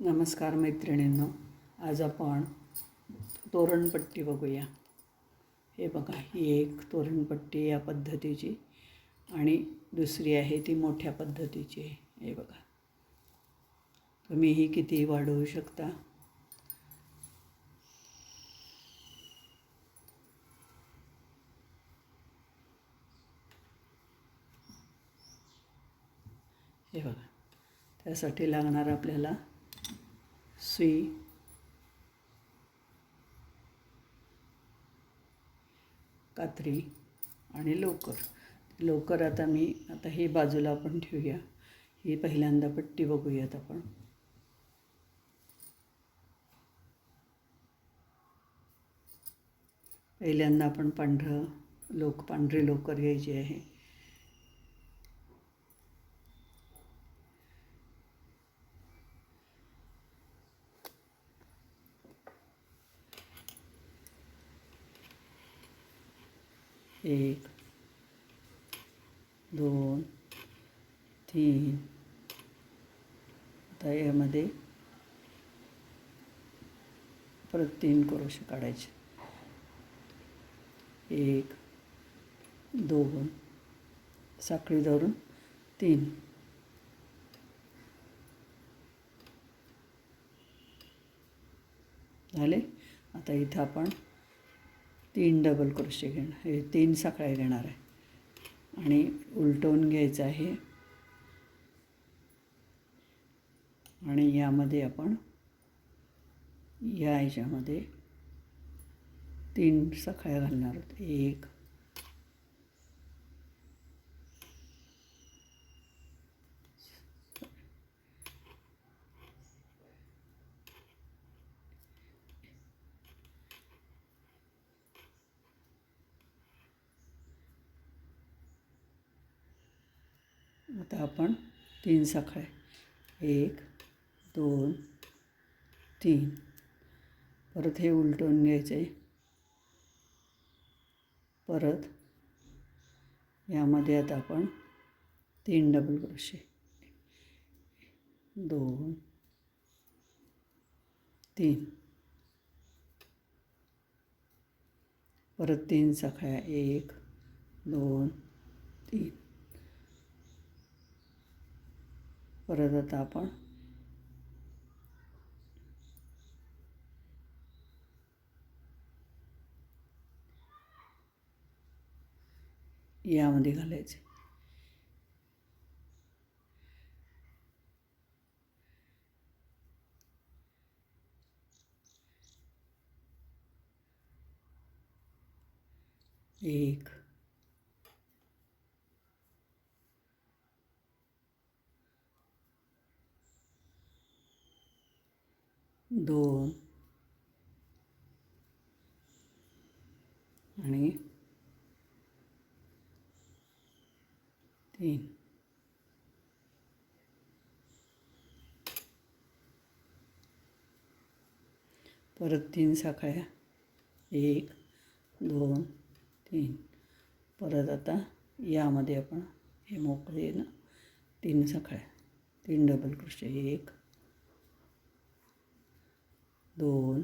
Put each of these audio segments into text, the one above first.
नमस्कार मैत्रिणींनो आज आपण तोरणपट्टी बघूया. हे बघा ही एक तोरणपट्टी या पद्धतीची आणि दुसरी आहे ती मोठ्या पद्धतीची. आहे हे बघा. तुम्ही ही किती वाढवू शकता. हे बघा. त्यासाठी लागणार आपल्याला सुई कात्री आणि लोकर लोकर आता मी आता ही बाजूला आपण ठेवूया. ही पहिल्यांदा पट्टी बघूयात आपण. पहिल्यांदा आपण पांढरं लोक पांढरी लोकर घ्यायची आहे. एक दोन तीन. आता यामध्ये परत तीन क्रोशे काढायचे. एक दोन. साखळी धरून तीन. झाले? आता इथं आपण तीन डबल क्रोशे घेणार. हे तीन साखळ्या घेणार आहे. आणि उलटवून घ्यायचं आहे. आणि यामध्ये आपण या ह्याच्यामध्ये तीन साखळ्या घालणार आहोत. एक आता आपण तीन साखळ्या एक दोन तीन। परत हे उलटवून घ्यायचे। परत यामध्ये आता आपण तीन डबल क्रोशे दोन तीन. परत तीन साखळ्या एक दोन तीन. परत आता आपण यामध्ये घालायचे. एक दोन. आणि तीन. परत तीन साखळ्या. एक दोन तीन. परत आता यामध्ये आपण हे मोकळे ना? तीन साखळ्या. तीन डबल क्रोशे एक दोन.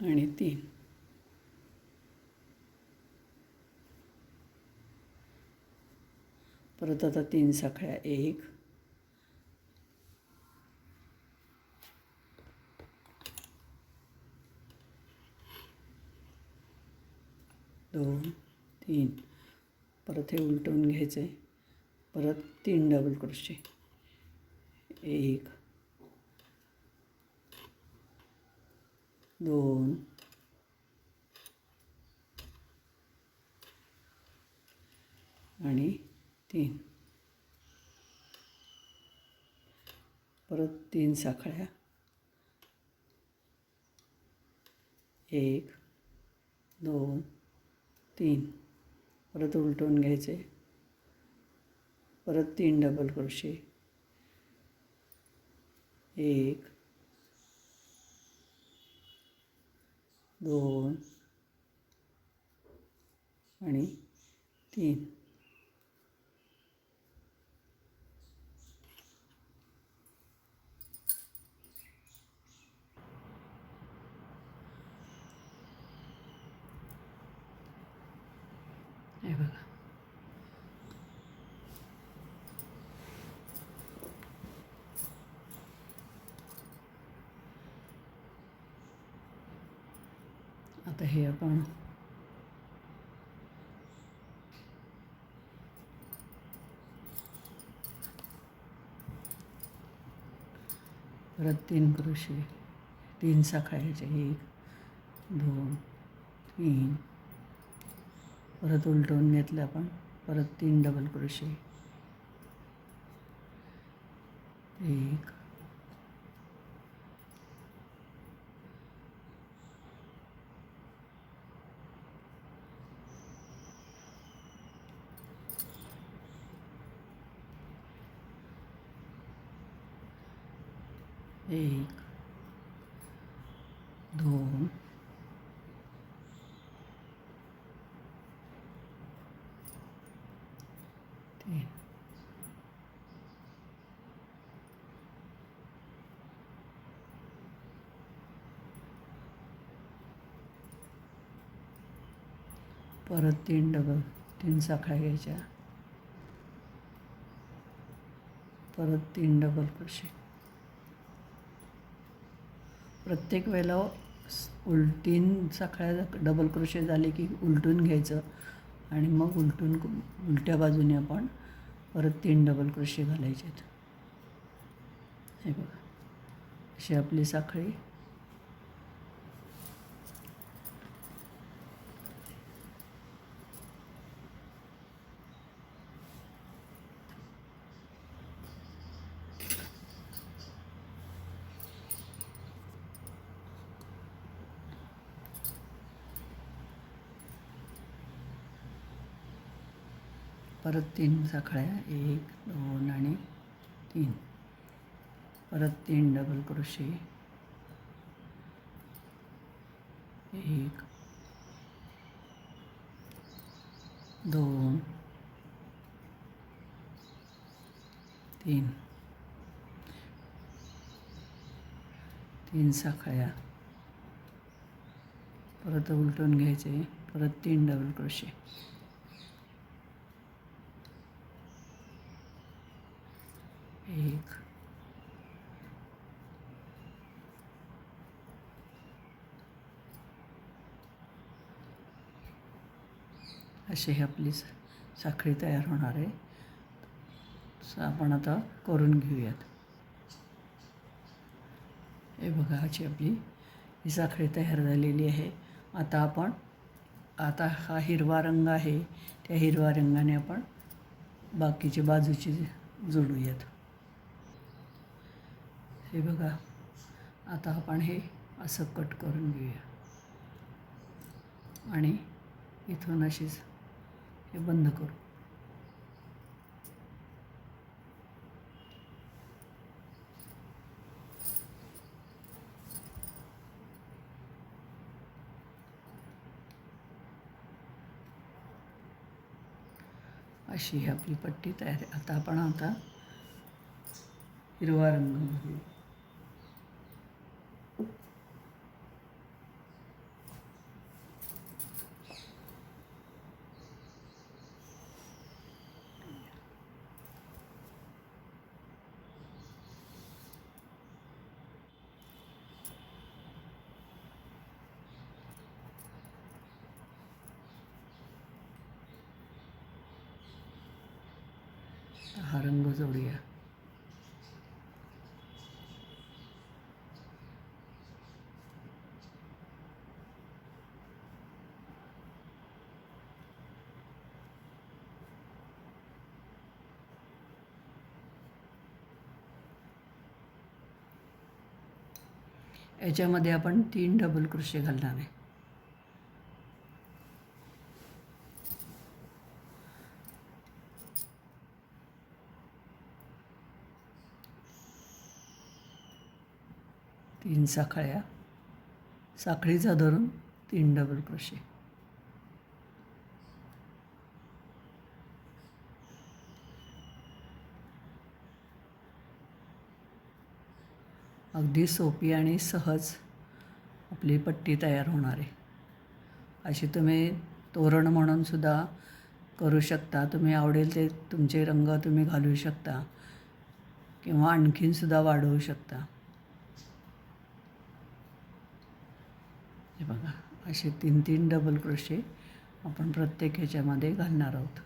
आणि तीन. परत आता तीन साखळ्या एक. दोन तीन. परत हे उलटून घ्यायचं. आहे परत तीन डबल क्रोशे एक दोन आणि तीन. परत तीन साखळ्या. एक दोन तीन. परत उलटून घ्यायचे. परत तीन डबल क्रोशे एक दोन आणि तीन. हे बघा आता हे आपण परत तीन क्रोशे तीन साखळ्याचे एक दोन तीन परत उलटवून घेतलं आपण. परत तीन डबल क्रोशे एक. एक दोन तीन परत तीन डबल तीन साखळ्या घ्यायच्या. परत तीन डबल क्रोशे प्रत्येक वेळेला उलटीन उल तीन साखळ्या डबल क्रोशे झाले की उलटून घ्यायचं आणि मग उलटून उलट्या बाजूने आपण परत तीन डबल क्रोशे घालायचे हे बघा. अशी आपली साखळी परत तीन साखळ्या एक दोन आणि तीन. परत तीन डबल क्रोशे एक दोन तीन. तीन साखळ्या. परत उलटून घ्यायचे. परत तीन डबल क्रोशे एक. अशी ही आपली साखळी तयार होणार आहे. आपण आता करून घेऊयात. हे बघा अशी आपली ही साखळी तयार झालेली आहे. आता आपण आता हा हिरवा रंग आहे. त्या हिरव्या रंगाने आपण बाकीचे बाजूची जोडूयात. हे बघा आता आपण हे असं कट करून घेऊया. आणि इथून अशीच हे बंद करू. अशी ही आपली पट्टी तयार आहे. आता आपण आता हिरवा रंग घेऊ. हा रंग जोडूया. याच्यामध्ये आपण तीन डबल क्रोशे घालणार आहे. तीन साखळ्या साखळीचा धरून तीन डबल क्रोशे अगदी सोपी आणि सहज आपली पट्टी तयार होणार आहे. अशी तुम्ही तोरण म्हणूनसुद्धा करू शकता. तुम्ही आवडेल ते तुमचे रंग तुम्ही घालू शकता किंवा आणखीनसुद्धा वाढवू शकता. हे बघा असे तीन तीन डबल क्रोशे आपण प्रत्येक ह्याच्यामध्ये घालणार आहोत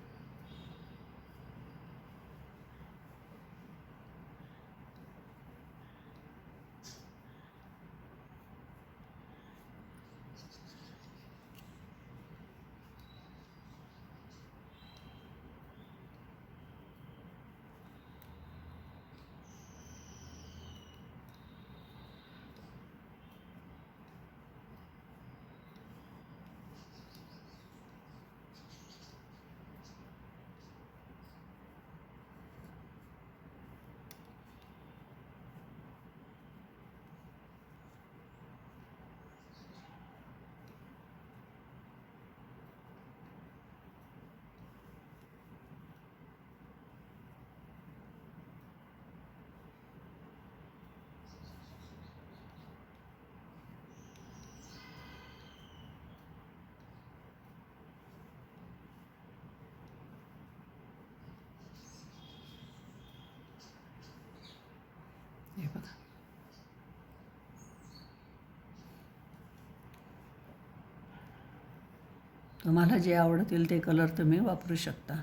हे बघा तुम्हाला जे आवडतील ते कलर तुम्ही वापरू शकता.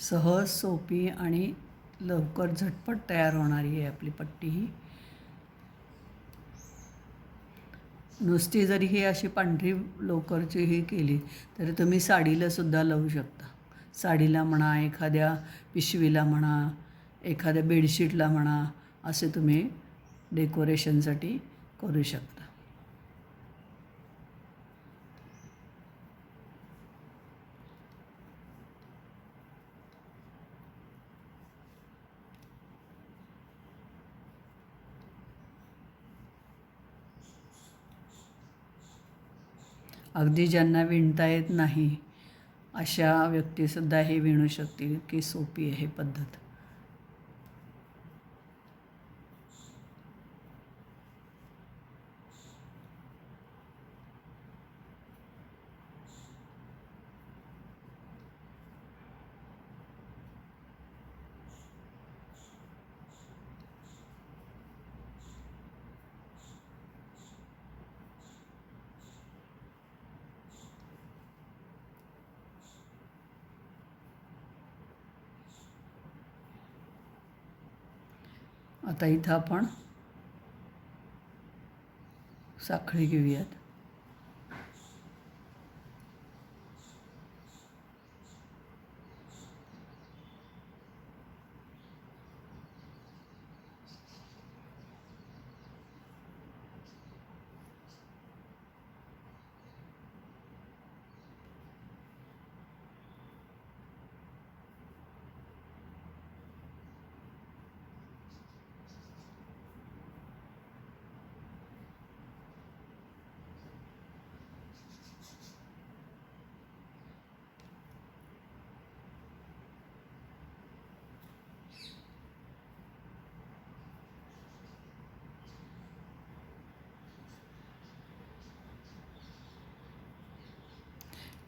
सहज सोपी आणि लवकर झटपट तयार होणारी आहे आपली पट्टी ही. नुसती जरी ही अशी पांढरी लोकरची ही केली तरी तुम्ही साडीला सुद्धा लावू शकता. साडीला म्हणा एखाद्या पिशवीला म्हणा एखाद्या बेडशीटला म्हणा असे तुम्ही डेकोरेशनसाठी करू शकता. अगदी ज्यांना विणता येत नाही अशा व्यक्तीसुद्धा हे विणू शकतील की सोपी आहे पद्धत. आता इथं आपण साखळी घेऊयात.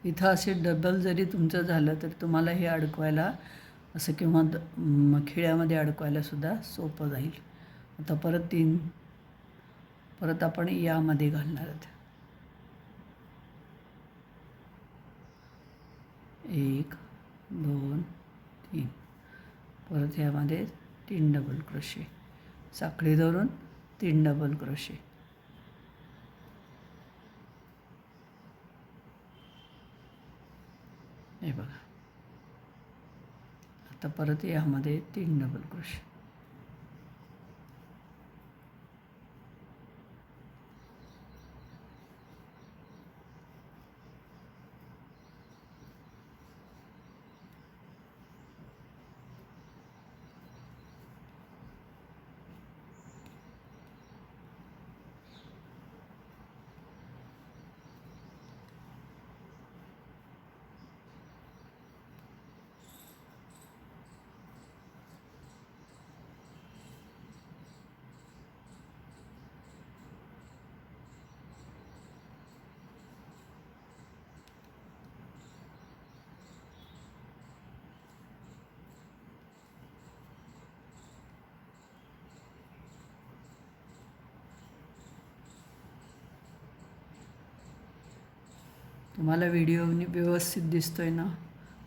इथं असे डबल जरी तुमचं झालं तर तुम्हाला हे अडकवायला असं किंवा द खिळ्यामध्ये अडकवायलासुद्धा सोपं जाईल. आता परत तीन परत आपण यामध्ये घालणार आहोत. एक दोन तीन. परत यामध्ये तीन डबल क्रोशे साखळी धरून तीन डबल क्रोशे हे बघा. आता परत यामध्ये तीन डबल क्रोशे तुम्हाला व्हिडिओ व्यवस्थित दिसतो आहे ना?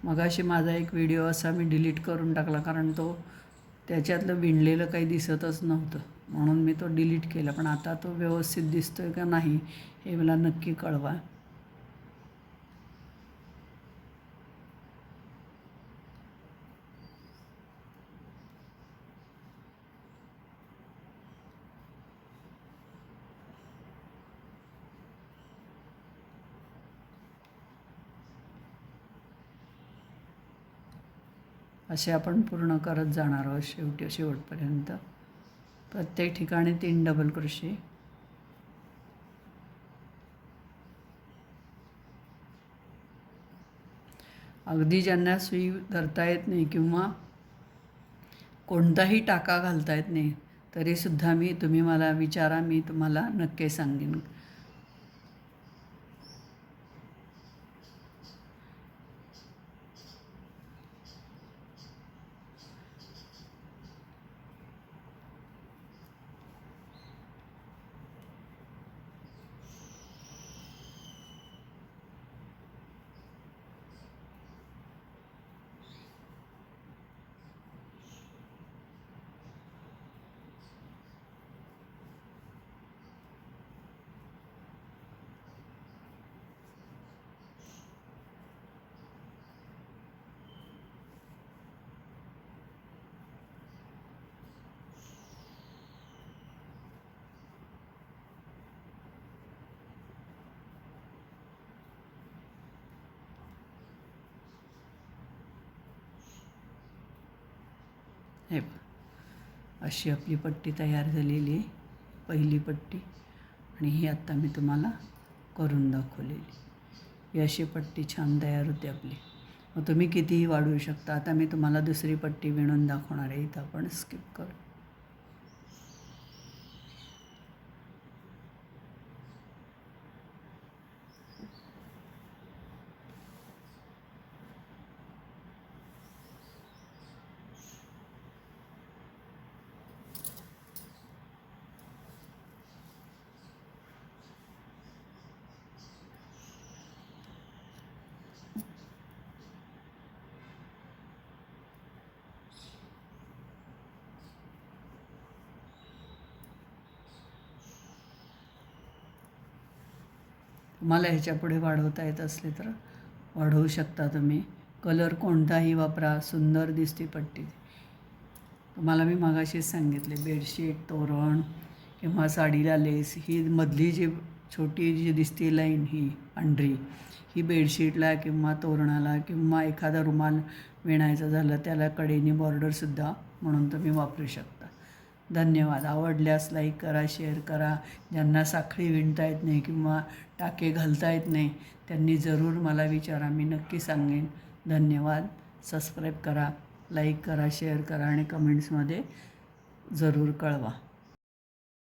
मगाशी माझा एक व्हिडिओ असा मी डिलीट करून टाकला कारण तो त्याच्यातलं विणलेलं काही दिसतच नव्हतं. म्हणून मी तो डिलीट केला पण आता तो व्यवस्थित दिसतो आहे का नाही हे मला नक्की कळवा. असे आपण पूर्ण करत जाणार आहोत शेवटी शेवटपर्यंत. प्रत्येक ठिकाणी तीन डबल कृषी. अगदी ज्यांना सुई धरता येत नाही किंवा कोणताही टाका घालता येत नाही तरीसुद्धा मी तुम्ही मला विचारा मी तुम्हाला नक्की सांगेन. हे अशी आपली पट्टी तयार झालेली आहे पहिली पट्टी. आणि ही आत्ता मी तुम्हाला करून दाखवलेली. ही अशी पट्टी छान तयार होते आपली. मग तुम्ही कितीही वाढवू शकता आता मी तुम्हाला दुसरी पट्टी विणून दाखवणार आहे इथं आपण स्किप करू. तुम्हाला ह्याच्यापुढे वाढवता येत असले तर वाढवू शकता तुम्ही. कलर कोणताही वापरा सुंदर दिसते पट्टी. तुम्हाला मी मागाशीच सांगितले बेडशीट तोरण किंवा साडीला लेस ही मधली जी छोटी जी दिसते लाईन ही पांढरी ही बेडशीटला किंवा तोरणाला किंवा एखादा रुमाल विणायचा झालं त्याला कडेने बॉर्डरसुद्धा म्हणून तुम्ही वापरू शकता. धन्यवाद. आवडल्यास लाईक करा शेअर करा. ज्यांना साखळी विणता येत नाही किंवा टाके घालता येत नाही. त्यांनी जरूर मला विचारा मी नक्की सांगेन. धन्यवाद. सबस्क्राईब करा लाईक करा शेअर करा आणि कमेंट्समध्ये जरूर कळवा.